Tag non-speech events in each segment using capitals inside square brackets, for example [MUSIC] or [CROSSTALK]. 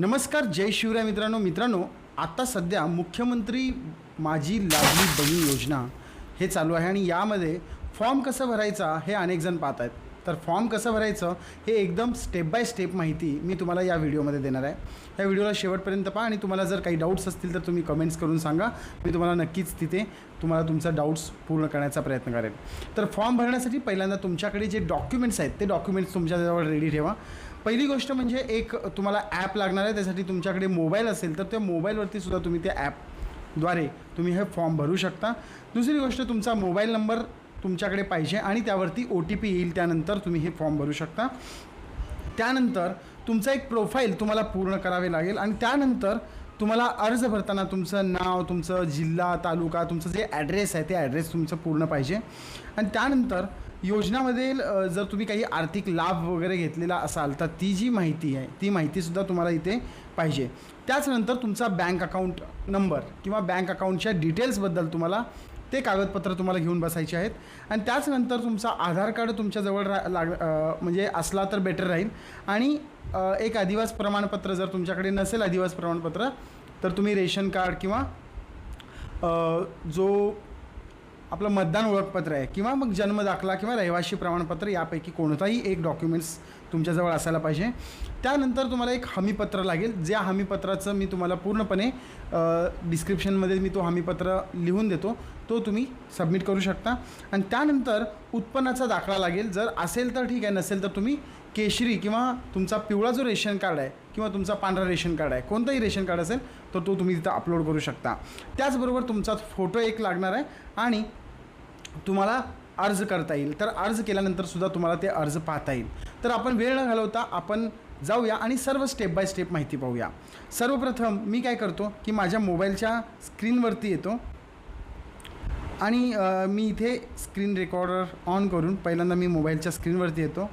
नमस्कार जय शिवराय मित्रांनो. मित्रांनो आता सध्या मुख्यमंत्री माझी लाडली बहीण योजना हे चालू आहे आणि यामध्ये फॉर्म कसं भरायचा हे अनेक जण पाहत आहेत. तर फॉर्म कसं भरायचं हे एकदम स्टेप बाय स्टेप माहिती मी तुम्हाला या व्हिडिओमध्ये देणार आहे. या व्हिडिओला शेवटपर्यंत पहा आणि तुम्हाला जर काही डाऊट्स असतील तर तुम्ही कमेंट्स करून सांगा. मी तुम्हाला नक्कीच तिथे तुम्हाला तुमचा डाऊट्स पूर्ण करण्याचा प्रयत्न करेन. तर फॉर्म भरण्यासाठी पहिल्यांदा तुमच्याकडे जे डॉक्युमेंट्स आहेत ते डॉक्युमेंट्स तुमच्याजवळ रेडी ठेवा. पहिली गोष्ट म्हणजे एक तुम्हाला ॲप लागणार आहे त्यासाठी तुमच्याकडे मोबाईल असेल तर त्या मोबाईलवरती सुद्धा तुम्ही त्या ॲपद्वारे तुम्ही हे फॉर्म भरू शकता. दुसरी गोष्ट तुमचा मोबाईल नंबर तुमच्याकडे पाहिजे आणि त्यावरती ओ टी पी येईल त्यानंतर तुम्ही हे फॉर्म भरू शकता. त्यानंतर तुमचं एक प्रोफाईल तुम्हाला पूर्ण करावे लागेल आणि त्यानंतर तुम्हाला अर्ज भरताना तुमचं नाव तुमचं जिल्हा तालुका तुमचं जे ॲड्रेस आहे ते ॲड्रेस तुमचं पूर्ण पाहिजे. आणि त्यानंतर योजनामधील जर तुम्ही काही आर्थिक लाभ वगैरे घेतलेला असाल तर ती जी माहिती आहे ती माहितीसुद्धा तुम्हाला इथे पाहिजे. त्याचनंतर तुमचा बँक अकाउंट नंबर किंवा बँक अकाउंटच्या डिटेल्सबद्दल तुम्हाला ते कागदपत्र तुम्हाला घेऊन बसायचे आहेत. आणि त्याचनंतर तुमचा आधार कार्ड तुमच्याजवळ रा लाग म्हणजे असला तर बेटर राहील. आणि एक आदिवास प्रमाणपत्र जर तुमच्याकडे नसेल अधिवास प्रमाणपत्र तर तुम्ही रेशन कार्ड किंवा जो आपलं मतदान ओळखपत्र आहे किंवा मग जन्मदाखला किंवा रहिवाशी प्रमाणपत्र यापैकी कोणताही एक डॉक्युमेंट्स तुमच्याजवळ असायला पाहिजे. त्यानंतर तुम्हाला एक हमीपत्र लागेल. ज्या हमीपत्राचं मी तुम्हाला पूर्णपणे डिस्क्रिप्शनमध्ये मी तो हमीपत्र लिहून देतो. तो तुम्ही सबमिट करू शकता. आणि त्यानंतर उत्पन्नाचा दाखला लागेल. जर असेल तर ठीक आहे. नसेल तर तुम्ही केशरी किंवा तुमचा पिवळा जो रेशन कार्ड आहे किंवा तुमचा पांढरा रेशन कार्ड आहे कोणताही रेशन कार्ड असेल तर तो तुम्ही तिथं अपलोड करू शकता. त्याचबरोबर तुमचा फोटो एक लागणार आहे. आणि तुम्हाला अर्ज करता येईल. तर अर्ज केल्यानंतरसुद्धा तुम्हाला ते अर्ज पाहता येईल. तर आपण वेळ न घालवता आपण जाऊया आणि सर्व स्टेप बाय स्टेप माहिती पाहूया. सर्वप्रथम मी काय करतो की माझ्या मोबाईलच्या स्क्रीनवरती येतो. आणि मी इथे स्क्रीन रेकॉर्डर ऑन करून पहिल्यांदा मी मोबाईलच्या स्क्रीनवरती येतो.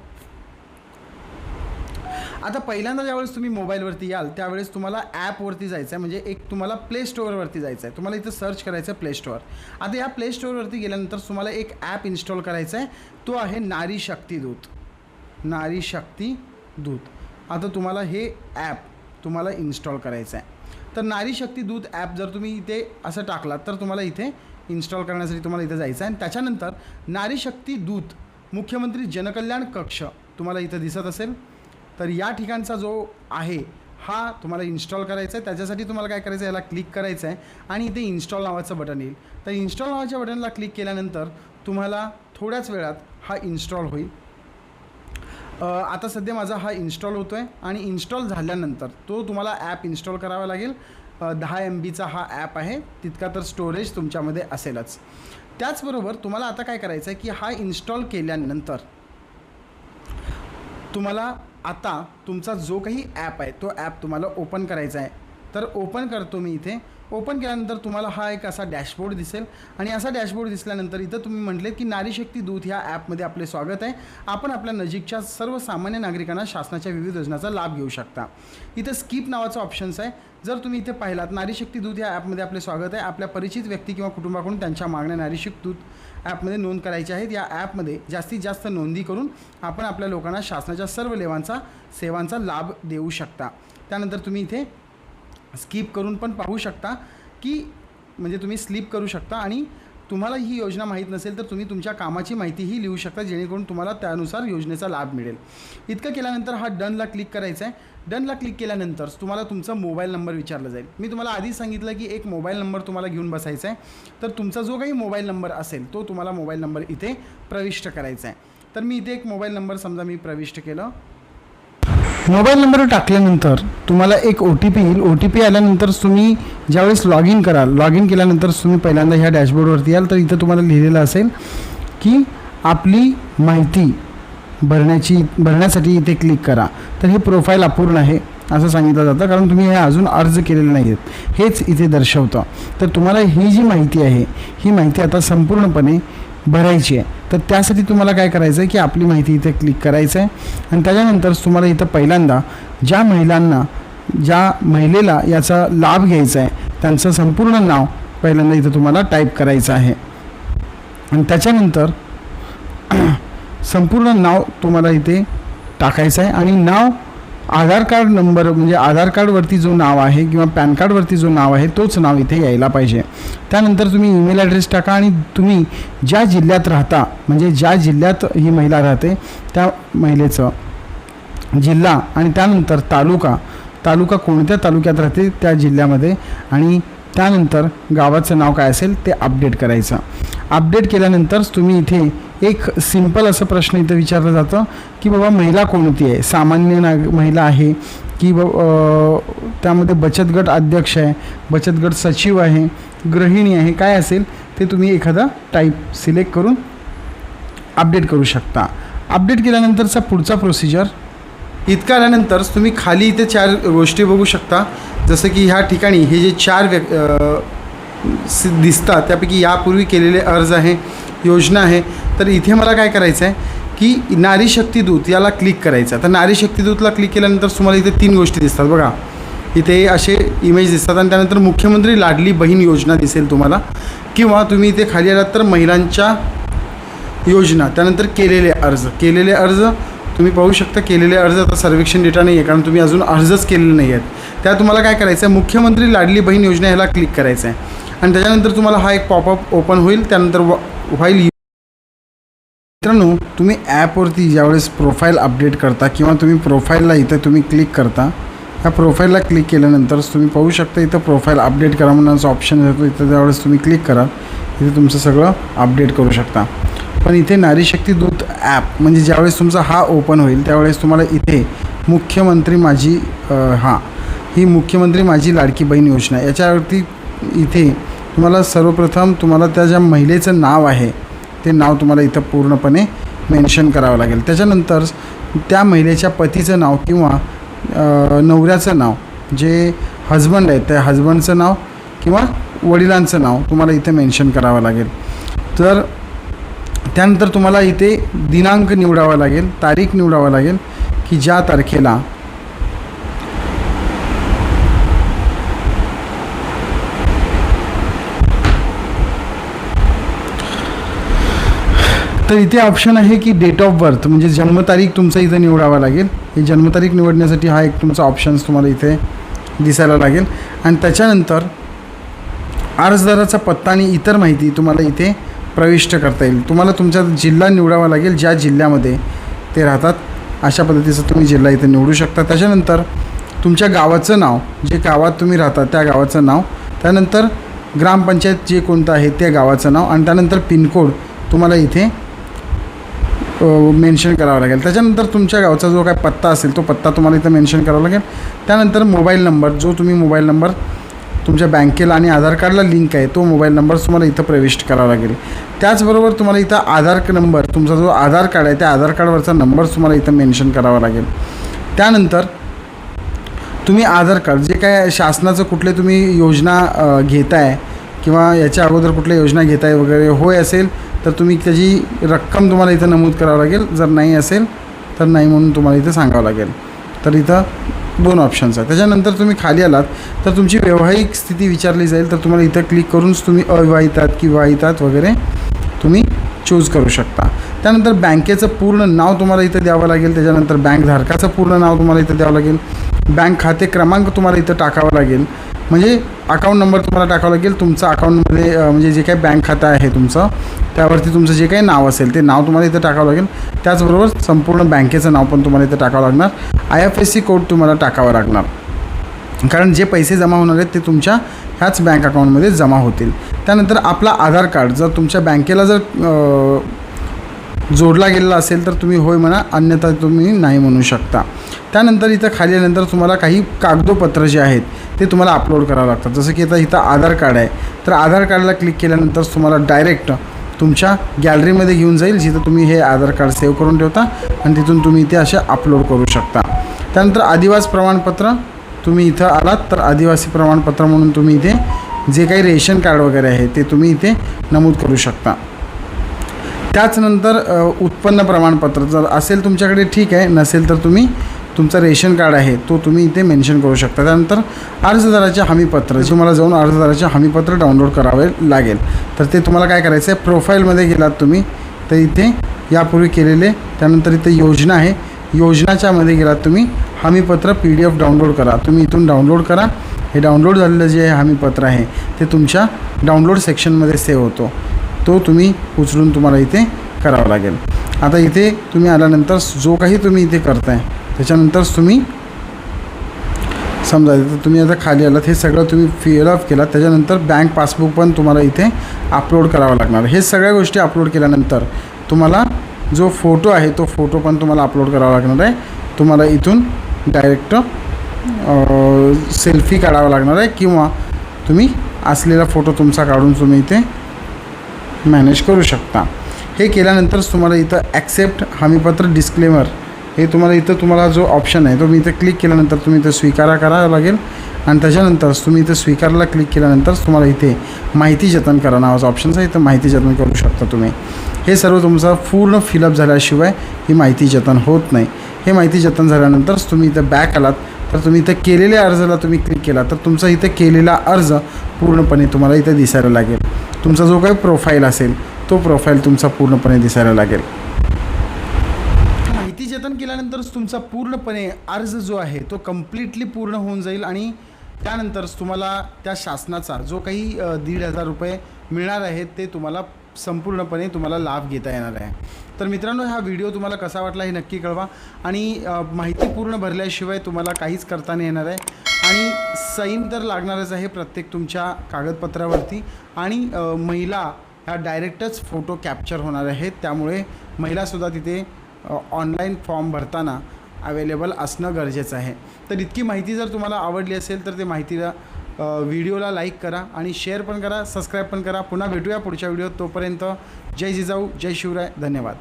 आता पहिल्यांदा ज्यावेळेस तुम्ही मोबाईलवरती याल त्यावेळेस तुम्हाला ॲपवरती जायचं आहे म्हणजे एक तुम्हाला प्ले स्टोअरवरती जायचं आहे तुम्हाला इथं सर्च करायचं आहे प्ले स्टोअर आता या प्ले स्टोअरवरती गेल्यानंतर तुम्हाला एक ॲप इन्स्टॉल करायचा आहे तो आहे नारी शक्ती दूत. नारी शक्ती दूत. आता तुम्हाला हे ॲप तुम्हाला इन्स्टॉल करायचं आहे तर नारी शक्ती दूत ॲप जर तुम्ही इथे असं टाकलात तर तुम्हाला इथे इन्स्टॉल करण्यासाठी तुम्हाला इथे जायचं आहे आणि त्याच्यानंतर नारी शक्ती दूत मुख्यमंत्री जनकल्याण कक्ष तुम्हाला इथं दिसत असेल. तर या ठिकाणचा जो आहे हा तुम्हाला इन्स्टॉल करायचा आहे. त्याच्यासाठी तुम्हाला काय करायचं आहे? याला क्लिक करायचं आहे. आणि इथे इन्स्टॉल नावाचं बटन येईल. तर इन्स्टॉल नावाच्या बटनला क्लिक केल्यानंतर तुम्हाला थोड्याच वेळात हा इन्स्टॉल होईल. आता सध्या माझा हा इन्स्टॉल होतो आहे आणि इन्स्टॉल झाल्यानंतर तो तुम्हाला ॲप इन्स्टॉल करावा लागेल. दहा एम बीचा हा ॲप आहे. तितका तर स्टोरेज तुमच्यामध्ये असेलच. त्याचबरोबर तुम्हाला आता काय करायचं आहे की हा इन्स्टॉल केल्यानंतर तुम्हाला आता तुमचा जो काही ॲप आहे तो ॲप तुम्हाला ओपन करायचा आहे. तर ओपन करतो मी इथे. ओपन केल्यानंतर तुम्हाला हा एक असा डॅशबोर्ड दिसेल. आणि असा डॅशबोर्ड दिसल्यानंतर इथं तुम्ही म्हटले की नारीशक्ती दूत ह्या ॲपमध्ये आपले स्वागत आहे. आपण आपल्या नजीकच्या सर्वसामान्य नागरिकांना शासनाच्या विविध योजनांचा लाभ घेऊ शकता. इथं स्किप नावाचं ऑप्शन्स आहे. जर तुम्ही इथे पाहिलात नारीशक्ती दूत या ॲपमध्ये आपले स्वागत आहे. आपल्या परिचित व्यक्ती किंवा कुटुंबाकडून त्यांच्या मागण्या नारीशक्ती दूत ॲपमध्ये नोंद करायची आहेत. या ॲपमध्ये जास्तीत जास्त नोंदी करून आपण आपल्या लोकांना शासनाच्या सर्व लेवांचा सेवांचा लाभ देऊ शकता. त्यानंतर तुम्ही इथे स्किप करून पण पाहू शकता की म्हणजे तुम्ही स्लिप करू शकता आणि तुम्हाला ही योजना माहीत नसेल तर तुम्ही तुमच्या कामाची माहितीही लिहू शकता जेणेकरून तुम्हाला त्यानुसार योजनेचा लाभ मिळेल. इतकं केल्यानंतर हा डनला क्लिक करायचा आहे. डनला क्लिक केल्यानंतर तुम्हाला तुमचा मोबाईल नंबर विचारला जाईल. मी तुम्हाला आधीच सांगितलं की एक मोबाईल नंबर तुम्हाला घेऊन बसायचा आहे. तर तुमचा जो काही मोबाईल नंबर असेल तो तुम्हाला मोबाईल नंबर इथे प्रविष्ट करायचा आहे. तर मी इथे एक मोबाईल नंबर समजा मी प्रविष्ट केलं. मोबाईल नंबर टाकल्यानंतर तुम्हाला एक ओ टी पी येईल. ओ टी पी आल्यानंतर तुम्ही ज्यावेळेस लॉग इन कराल लॉग इन केल्यानंतर तुम्ही पहिल्यांदा ह्या डॅशबोर्डवरती याल तर इथं तुम्हाला लिहिलेलं असेल की आपली माहिती भरण्याची भरण्यासाठी इथे क्लिक करा. तर हे प्रोफाईल अपूर्ण आहे असं सांगितलं जातं. कारण तुम्ही हे अजून अर्ज केलेले नाही आहेत हेच इथे दर्शवतं. तर तुम्हाला ही जी माहिती आहे ही माहिती आता संपूर्णपणे भरायची आहे. तर त्यासाठी तुम्हाला काय करायचं आहे की आपली माहिती इथे क्लिक करायचं आहे आणि त्याच्यानंतर तुम्हाला इथं पहिल्यांदा ज्या महिलांना ज्या महिलेला याचा लाभ घ्यायचा आहे त्यांचं संपूर्ण नाव पहिल्यांदा इथं तुम्हाला टाईप करायचं आहे. आणि त्याच्यानंतर [CLEARS THROAT] संपूर्ण नाव तुम्हाला इथे टाकायचं आहे. आणि नाव आधार कार्ड नंबर म्हणजे आधार कार्डवरती जो नाव आहे किंवा पॅन कार्डवरती जो नाव आहे तोच नाव इथे यायला पाहिजे. त्यानंतर तुम्ही ईमेल ॲड्रेस टाका आणि तुम्ही ज्या जिल्ह्यात राहता म्हणजे ज्या जिल्ह्यात ही महिला राहते त्या महिलेचं जिल्हा आणि त्यानंतर तालुका तालुका कोणत्या तालुक्यात राहते त्या जिल्ह्यामध्ये आणि त्यानंतर गावाचं नाव काय असेल ते अपडेट करायचं. अपडेट केल्यानंतरच तुम्ही इथे एक सिंपल असं प्रश्न इथं विचारलं जातं की बाबा महिला कोणती आहे? सामान्य नाग महिला आहे की ब त्यामध्ये बचत गट अध्यक्ष आहे बचत गट सचिव आहे गृहिणी आहे काय असेल ते तुम्ही एखादा टाईप सिलेक्ट करून अपडेट करू शकता. अपडेट केल्यानंतरचा पुढचा प्रोसिजर इतकं आल्यानंतर तुम्ही खाली इथे चार गोष्टी बघू शकता. जसं की ह्या ठिकाणी हे जे चार व्य दिसतात त्यापैकी यापूर्वी केलेले अर्ज आहे योजना आहे. तर इथे मला काय करायचं आहे की नारी शक्ती दूत याला क्लिक करायचं आहे. तर नारी शक्ती दूतला क्लिक केल्यानंतर तुम्हाला इथे तीन गोष्टी दिसतात. बघा. इथे असे इमेज दिसतात. आणि त्यानंतर मुख्यमंत्री लाडली बहीण योजना दिसेल तुम्हाला. किंवा तुम्ही इथे खाली आलात तर महिलांच्या योजना त्यानंतर केलेले अर्ज. केलेले अर्ज तुम्ही पाहू शकता केलेले अर्ज आता सर्वेक्षण डेटा नाही आहे कारण तुम्ही अजून अर्जच केलेले नाही आहेत त्या तुम्हाला काय करायचं आहे मुख्यमंत्री लाडली बहीण योजना ह्याला क्लिक करायचं आहे आणि त्याच्यानंतर तुम्हाला हा एक पॉपअप ओपन होईल. त्यानंतर व्हाईल मित्रांनो तुम्ही ॲपवरती ज्यावेळेस प्रोफाईल अपडेट करता किंवा तुम्ही प्रोफाईलला इथं तुम्ही क्लिक करता या प्रोफाईलला क्लिक केल्यानंतरच तुम्ही पाहू शकता इथं प्रोफाईल अपडेट करा म्हणून असं ऑप्शन येतो इथं त्यावेळेस तुम्ही क्लिक करा इथे तुमचं सगळं अपडेट करू शकता. पण इथे नारी शक्ती दूत ॲप म्हणजे ज्यावेळेस तुमचा हा ओपन होईल त्यावेळेस तुम्हाला इथे मुख्यमंत्री माझी हा ही मुख्यमंत्री माझी लाडकी बहीण योजना याच्यावरती इथे तुम्हाला सर्वप्रथम तुम्हाला त्या ज्या महिलेचं नाव आहे ते नाव तुम्हाला इथं पूर्णपणे मेन्शन करावं लागेल. त्याच्यानंतर त्या महिलेच्या पतीचं नाव किंवा नवऱ्याचं नाव जे हजबंड आहे त्या हजबंडचं नाव किंवा वडिलांचं नाव तुम्हाला इथे मेन्शन करावं लागेल. तर त्यानंतर तुम्हाला इथे दिनांक निवडावा लागेल तारीख निवडावा लागेल की ज्या तारखेला तर इथे ऑप्शन आहे की डेट ऑफ बर्थ म्हणजे जन्मतारीख तुमचा इथं निवडावा लागेल. ही जन्मतारीख निवडण्यासाठी हा एक तुमचा ऑप्शन्स तुम्हाला इथे दिसायला लागेल. आणि त्याच्यानंतर अर्जदाराचा पत्ता आणि इतर माहिती तुम्हाला इथे प्रविष्ट करता येईल. तुम्हाला तुमचा जिल्हा निवडावा लागेल ज्या जिल्ह्यामध्ये ते राहतात. अशा पद्धतीचं तुम्ही जिल्हा इथे निवडू शकता. त्याच्यानंतर तुमच्या गावाचं नाव जे गावात तुम्ही राहता त्या गावाचं नाव. त्यानंतर ग्रामपंचायत जे कोणतं आहे त्या गावाचं नाव. आणि त्यानंतर पिनकोड तुम्हाला इथे मेन्शन करावा लागेल. त्याच्यानंतर तुमच्या गावचा जो काय पत्ता असेल तो पत्ता तुम्हाला इथं मेन्शन करावा लागेल. त्यानंतर मोबाईल नंबर जो तुम्ही मोबाईल नंबर तुमच्या बँकेला आणि आधार कार्डला लिंक आहे तो मोबाईल नंबर तुम्हाला इथं प्रविष्ट करावा लागेल. त्याचबरोबर तुम्हाला इथं आधार नंबर तुमचा जो आधार कार्ड आहे त्या आधार कार्डवरचा नंबर तुम्हाला इथं मेन्शन करावा लागेल. त्यानंतर तुम्ही आधार कार्ड जे काय शासनाचं कुठले तुम्ही योजना घेताय किंवा याच्या अगोदर कुठल्या योजना घेताय वगैरे होय असेल तर तुम्ही त्याची रक्कम तुम्हाला इथं नमूद करावं लागेल. जर नाही असेल तर नाही म्हणून तुम्हाला इथं सांगावं लागेल. तर इथं दोन ऑप्शन्स आहेत. त्याच्यानंतर तुम्ही खाली आलात तर तुमची वैवाहिक स्थिती विचारली जाईल. तर तुम्हाला इथं क्लिक करूनच तुम्ही अविवाहितात की विवाहितात वगैरे तुम्ही चूज करू शकता. त्यानंतर बँकेचं पूर्ण नाव तुम्हाला इथं द्यावं लागेल. त्याच्यानंतर बँक धारकाचं पूर्ण नाव तुम्हाला इथं द्यावं लागेल. बँक खाते क्रमांक तुम्हाला इथं टाकावा लागेल. म्हणजे अकाउंट नंबर तुम्हाला टाकावा लागेल. तुमचं अकाउंटमध्ये म्हणजे जे काही बँक खातं आहे तुमचं त्यावरती तुमचं जे काही नाव असेल ते नाव तुम्हाला इथं टाकावं लागेल. त्याचबरोबर संपूर्ण बँकेचं नाव पण तुम्हाला इथं टाकावं लागणार. I F S C code तुम्हाला टाकावा लागणार. कारण जे पैसे जमा होणार आहेत ते तुमच्या ह्याच बँक अकाउंटमध्ये जमा होतील. त्यानंतर आपला आधार कार्ड जर तुमच्या बँकेला जर जोडला गेलेला असेल तर तुम्ही होय म्हणा अन्यथा तुम्ही नाही म्हणू शकता. त्यानंतर इथं खाली आल्यानंतर तुम्हाला काही कागदोपत्र जे आहेत ते तुम्हाला अपलोड करावं लागतात. जसं की आता इथं आधार कार्ड आहे. तर आधार कार्डला क्लिक केल्यानंतर तुम्हाला डायरेक्ट तुमच्या गॅलरीमध्ये घेऊन जाईल जिथं तुम्ही हे आधार कार्ड सेव्ह करून ठेवता आणि तिथून तुम्ही इथे असे अपलोड करू शकता. त्यानंतर आदिवासी प्रमाणपत्र तुम्ही इथं आलात तर आदिवासी प्रमाणपत्र म्हणून तुम्ही इथे जे काही रेशन कार्ड वगैरे आहे ते तुम्ही इथे नमूद करू शकता. त्याचनंतर उत्पन्न प्रमाणपत्र जर असेल तुमच्याकडे ठीक आहे नसेल तर तुम्ही तुमचं रेशन कार्ड आहे तो तुम्ही इथे मेन्शन करू शकता. त्यानंतर अर्जदाराचे हमीपत्र तुम्हाला जाऊन अर्जदाराचे हमीपत्र डाउनलोड करावे लागेल. तर ते तुम्हाला काय करायचं आहे प्रोफाईलमध्ये गेलात तुम्ही तर इथे यापूर्वी केलेले त्यानंतर इथे योजना आहे. योजनाच्यामध्ये गेलात तुम्ही हमीपत्र पी डी एफ डाउनलोड करा. तुम्ही इथून डाउनलोड करा. हे डाउनलोड झालेलं जे हमीपत्र आहे ते तुमच्या डाउनलोड सेक्शनमध्ये सेव्ह होतो. तो तुम्ही उचलून तुम्हाला इथे करावा लागेल. आता इथे तुम्ही आल्यानंतर जो काही तुम्ही इथे करताय त्याच्यानंतरच तुम्ही समजा इथं तुम्ही आता खाली आलात हे सगळं तुम्ही फिलअप केलात त्याच्यानंतर बँक पासबुक पण तुम्हाला इथे अपलोड करावं लागणार. हे सगळ्या गोष्टी अपलोड केल्यानंतर तुम्हाला जो फोटो आहे तो फोटो पण तुम्हाला अपलोड करावा लागणार आहे. तुम्हाला इथून डायरेक्ट सेल्फी काढावा लागणार आहे किंवा तुम्ही असलेला फोटो तुमचा काढून तुम्ही इथे मॅनेज करू शकता. हे केल्यानंतरच तुम्हाला इथं ॲक्सेप्ट हमीपत्र डिस्क्लेमर हे तुम्हाला इथं तुम्हाला जो ऑप्शन आहे तो मी इथं क्लिक केल्यानंतर तुम्ही इथं स्वीकारा करावं लागेल. आणि त्याच्यानंतरच तुम्ही इथं स्वीकारला क्लिक केल्यानंतरच तुम्हाला इथे माहिती जतन करा नावाचा ऑप्शन आहे इथं माहिती जतन करू शकता तुम्ही. हे सर्व तुमचं पूर्ण फिलअप झाल्याशिवाय ही माहिती जतन होत नाही. हे माहिती जतन झाल्यानंतरच तुम्ही इथं बॅक आलात. तर तुम्ही इथं केलेल्या अर्जाला तुम्ही क्लिक केला तर तुमचा इथं केलेला अर्ज पूर्णपणे तुम्हाला इथं दिसायला लागेल. तुमचा जो काही प्रोफाईल असेल तो प्रोफाईल तुमचा पूर्णपणे दिसायला लागेल. माहिती जतन केल्यानंतरच तुमचा पूर्णपणे अर्ज जो आहे तो कम्प्लिटली पूर्ण होऊन जाईल आणि त्यानंतरच तुम्हाला त्या शासनाचा जो काही दीड हजार रुपये मिळणार आहेत ते तुम्हाला संपूर्णपणे तुम्हाला लाभ घेता येणार आहे. तर मित्रांनो हा व्हिडिओ तुम्हाला कसा वाटला हे नक्की कळवा. आणि माहिती पूर्ण भरल्याशिवाय तुम्हाला काहीच करता नाही येणार आहे. आणि सैन तर लागणारच आहे प्रत्येक तुमच्या कागदपत्रावरती. आणि महिला ह्या डायरेक्टच फोटो कॅप्चर होणार आहेत. त्यामुळे महिलासुद्धा तिथे ऑनलाईन फॉर्म भरताना अवेलेबल असणं गरजेचं आहे. तर इतकी माहिती जर तुम्हाला आवडली असेल तर ते माहितीला व्हिडिओला लाईक करा आणि शेअर पण करा सबस्क्राईब पण करा. पुन्हा भेटूया पुढच्या व्हिडिओत. तोपर्यंत जय जिजाऊ जय शिवराय. धन्यवाद.